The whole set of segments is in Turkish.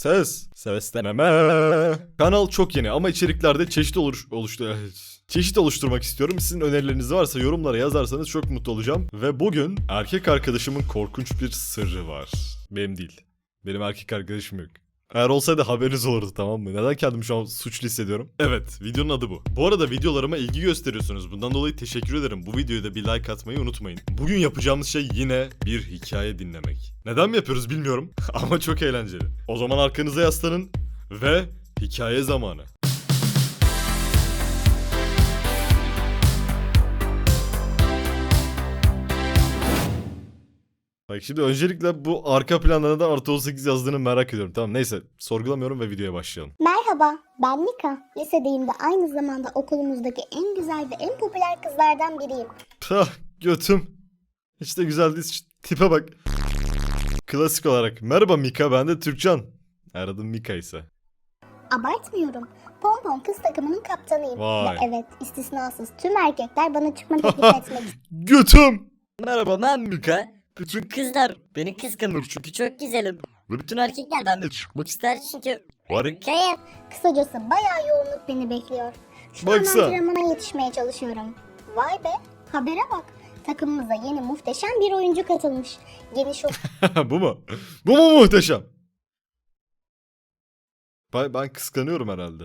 Ses. Sesleneme. Kanal çok yeni ama içeriklerde çeşit olur, oluştu. Çeşit oluşturmak istiyorum. Sizin önerileriniz varsa yorumlara yazarsanız çok mutlu olacağım. Ve bugün erkek arkadaşımın korkunç bir sırrı var. Benim değil. Benim erkek arkadaşım yok. Eğer olsaydı haberiniz olurdu tamam mı? Neden kendimi şu an suçlu hissediyorum? Evet, videonun adı bu. Bu arada videolarıma ilgi gösteriyorsunuz. Bundan dolayı teşekkür ederim. Bu videoya da bir like atmayı unutmayın. Bugün yapacağımız şey yine bir hikaye dinlemek. Neden mi yapıyoruz bilmiyorum ama çok eğlenceli. O zaman arkanıza yaslanın ve hikaye zamanı. Bak şimdi öncelikle bu arka planlarına da artı 18 yazdığını merak ediyorum. Tamam neyse sorgulamıyorum ve videoya başlayalım. Merhaba, ben Nika. Lisedeyim ve aynı zamanda okulumuzdaki en güzel ve en popüler kızlardan biriyim. Pah götüm. Hiç de güzel değil. Tipe bak. Klasik olarak. Merhaba Mika ben de Türkcan. Aradım Mika ise. Abartmıyorum. Pompon kız takımının kaptanıyım. Vay. Ve evet, istisnasız tüm erkekler bana çıkma teklif etmek Götüm. Merhaba ben Mika. Bütün kızlar beni kıskanır çünkü çok güzelim. Ve bütün erkekler benimle çıkmak ister çünkü harikayım. Kısacası bayağı yoğunluk beni bekliyor. Şu an antrenmana yetişmeye çalışıyorum. Vay be, habere bak. Takımımıza yeni muhteşem bir oyuncu katılmış. Geniş bu mu? Bu mu muhteşem? Ben, ben kıskanıyorum herhalde.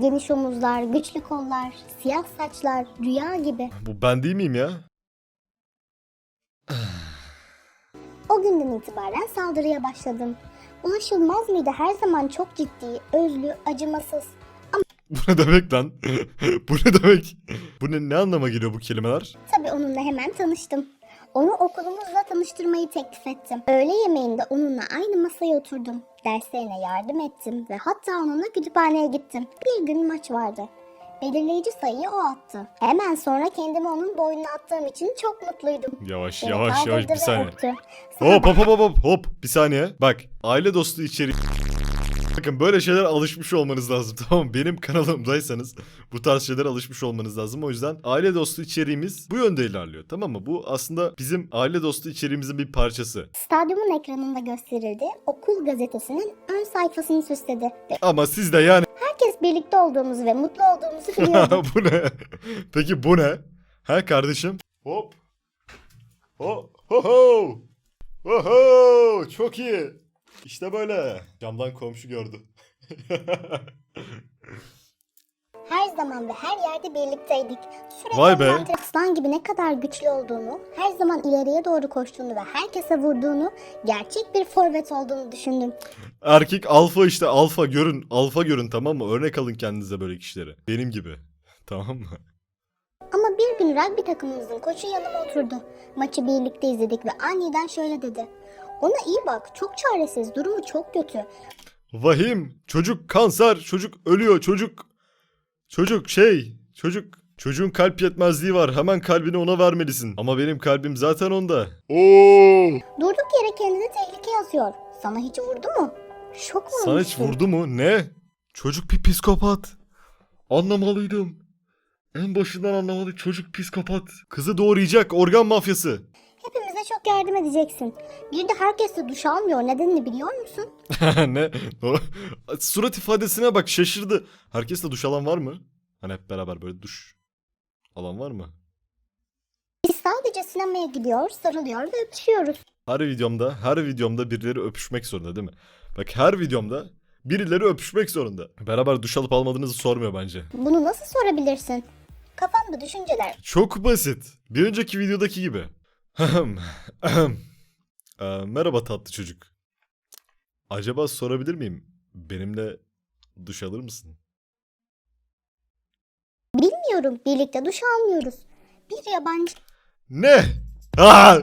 Geniş omuzlar, güçlü kollar, siyah saçlar, rüya gibi. Bu ben değil miyim ya? O günden itibaren saldırıya başladım. Ulaşılmaz mıydı her zaman çok ciddi, özlü, acımasız. Bu ne demek lan? bu ne demek? Bu ne, ne anlama geliyor bu kelimeler? Tabii onunla hemen tanıştım. Onu okulumuzla tanıştırmayı teklif ettim. Öğle yemeğinde onunla aynı masaya oturdum. Derslerine yardım ettim ve hatta onunla kütüphaneye gittim. Bir gün maç vardı. Belirleyici sayıyı o attı. Hemen sonra kendimi onun boynuna attığım için çok mutluydum. Yavaş Beni yavaş yavaş kaldırdı bir ve saniye. öptü. Sonra Hop hop hop hop hop hop bir saniye. Bak aile dostu içerik. Bakın böyle şeyler alışmış olmanız lazım tamam mı? Benim kanalımdaysanız bu tarz şeylere alışmış olmanız lazım. O yüzden aile dostu içeriğimiz bu yönde ilerliyor tamam mı? Bu aslında bizim aile dostu içeriğimizin bir parçası. Stadyumun ekranında gösterildi. Okul gazetesinin ön sayfasını süsledi. Ve Ama siz de yani herkes birlikte olduğumuzu ve mutlu olduğumuzu biliyordu. bu ne? Peki bu ne? Ha kardeşim? Hop. Ho ho ho. Ho ho. Çok iyi. İşte böyle. Camdan komşu gördü. Her zaman ve her yerde birlikteydik. Sürekli Vay be. aslan gibi ne kadar güçlü olduğunu, her zaman ileriye doğru koştuğunu ve herkese vurduğunu, gerçek bir forvet olduğunu düşündüm. Erkek alfa işte alfa görün. Alfa görün tamam mı? Örnek alın kendinize böyle kişileri. Benim gibi. Tamam mı? Ama bir gün rugby takımımızın koçu yanıma oturdu. Maçı birlikte izledik ve aniden şöyle dedi. Ona iyi bak, çok çaresiz, durumu çok kötü. Vahim. Çocuk kanser. Çocuk ölüyor. Çocuk. Çocuk şey. Çocuk. Çocuğun kalp yetmezliği var. Hemen kalbini ona vermelisin. Ama benim kalbim zaten onda. Oo! Durduk yere kendini tehlikeye atıyor. Sana hiç vurdu mu? Şok mu Sana hiç vurdu mu? Ne? Çocuk bir psikopat. Anlamalıydım. En başından anlamalı çocuk psikopat. Kızı doğrayacak organ mafyası. Hepimize çok yardım edeceksin. Bir de herkes de duş almıyor. Nedenini biliyor musun? ne? Surat ifadesine bak şaşırdı. Herkesle duş alan var mı? Hani hep beraber böyle duş alan var mı? Biz sadece sinemaya gidiyor, sarılıyor ve öpüşüyoruz. Her videomda, her videomda birileri öpüşmek zorunda değil mi? Bak her videomda birileri öpüşmek zorunda. Beraber duş alıp almadığınızı sormuyor bence. Bunu nasıl sorabilirsin? Kafamda düşünceler. Çok basit. Bir önceki videodaki gibi. Ahem, ahem. Ee, merhaba tatlı çocuk. Acaba sorabilir miyim? Benimle duş alır mısın? Bilmiyorum, birlikte duş almıyoruz. Bir yabancı Ne? Aa!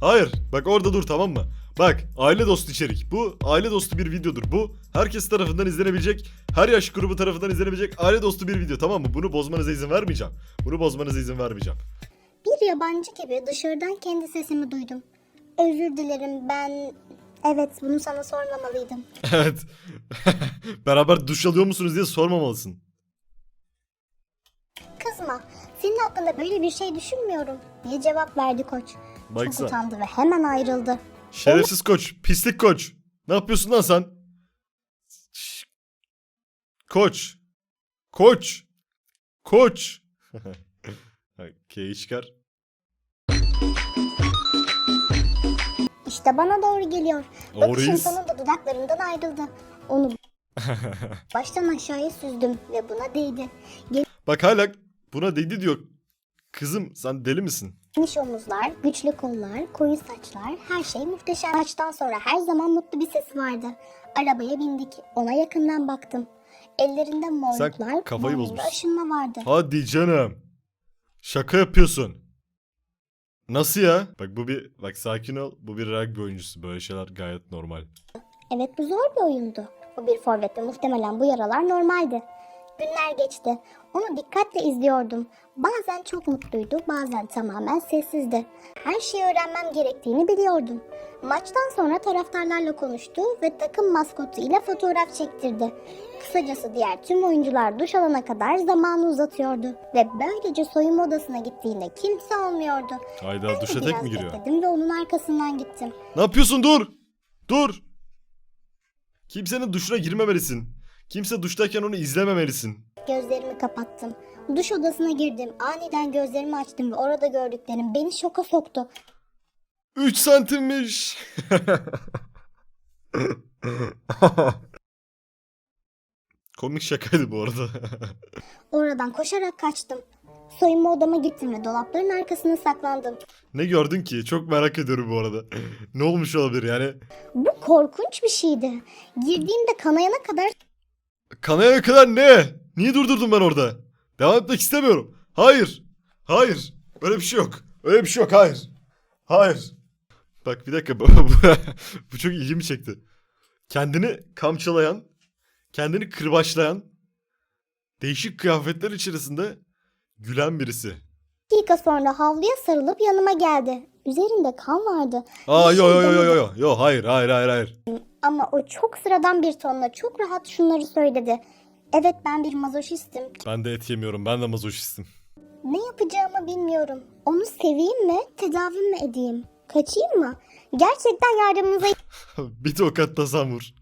Hayır. Bak orada dur tamam mı? Bak aile dostu içerik. Bu aile dostu bir videodur. Bu herkes tarafından izlenebilecek, her yaş grubu tarafından izlenebilecek aile dostu bir video tamam mı? Bunu bozmanıza izin vermeyeceğim. Bunu bozmanıza izin vermeyeceğim. Yabancı gibi dışarıdan kendi sesimi duydum. Özür dilerim ben... Evet bunu sana sormamalıydım. Evet. Beraber duş alıyor musunuz diye sormamalısın. Kızma. Senin hakkında böyle bir şey düşünmüyorum diye cevap verdi koç. Çok Baksana. utandı ve hemen ayrıldı. Şerefsiz koç, pislik koç. Ne yapıyorsun lan sen? Koç. Koç. Koç. K'yi İşte bana doğru geliyor. Bakışım Oris. sonunda dudaklarımdan ayrıldı. Onu baştan aşağıya süzdüm ve buna değdi. Bak hala buna değdi diyor. Kızım sen deli misin? Geniş omuzlar, güçlü kollar, koyu saçlar, her şey muhteşem. Maçtan sonra her zaman mutlu bir sesi vardı. Arabaya bindik, ona yakından baktım. Ellerinde morluklar, kafayı burnunda bozmuşsun. aşınma vardı. Hadi canım. Şaka yapıyorsun. Nasıl ya? Bak bu bir bak sakin ol. Bu bir rugby oyuncusu. Böyle şeyler gayet normal. Evet bu zor bir oyundu. Bu bir forvette muhtemelen bu yaralar normaldi. Günler geçti. Onu dikkatle izliyordum. Bazen çok mutluydu, bazen tamamen sessizdi. Her şeyi öğrenmem gerektiğini biliyordum. Maçtan sonra taraftarlarla konuştu ve takım maskotu ile fotoğraf çektirdi. Kısacası diğer tüm oyuncular duş alana kadar zamanı uzatıyordu. Ve böylece soyunma odasına gittiğinde kimse olmuyordu. Hayda Ben duşa tek mi giriyor? bekledim ve onun arkasından gittim. Ne yapıyorsun? Dur. Dur. Kimsenin duşuna girmemelisin. Kimse duştayken onu izlememelisin. Gözlerimi kapattım. Duş odasına girdim. Aniden gözlerimi açtım ve orada gördüklerim beni şoka soktu. 3 santimmiş. Komik şakaydı bu arada. Oradan koşarak kaçtım. Soyunma odama gittim ve dolapların arkasına saklandım. ne gördün ki? Çok merak ediyorum bu arada. ne olmuş olabilir yani? Bu korkunç bir şeydi. Girdiğimde kanayana kadar Kanayana kadar ne? Niye durdurdum ben orada? Devam etmek istemiyorum. Hayır. Hayır. Öyle bir şey yok. Öyle bir şey yok. Hayır. Hayır. Bak bir dakika. Bu, çok ilgimi çekti. Kendini kamçılayan, kendini kırbaçlayan, değişik kıyafetler içerisinde gülen birisi. dakika sonra havluya sarılıp yanıma geldi. Üzerinde kan vardı. Aa Bir yo şey yo yo yo yo yo hayır hayır hayır hayır. Ama o çok sıradan bir tonla çok rahat şunları söyledi. Evet ben bir mazoşistim. Ben de et yemiyorum. Ben de mazoşistim. Ne yapacağımı bilmiyorum. Onu seveyim mi, tedavi mi edeyim? Kaçayım mı? Gerçekten yardımınıza bir tokat tasavvur.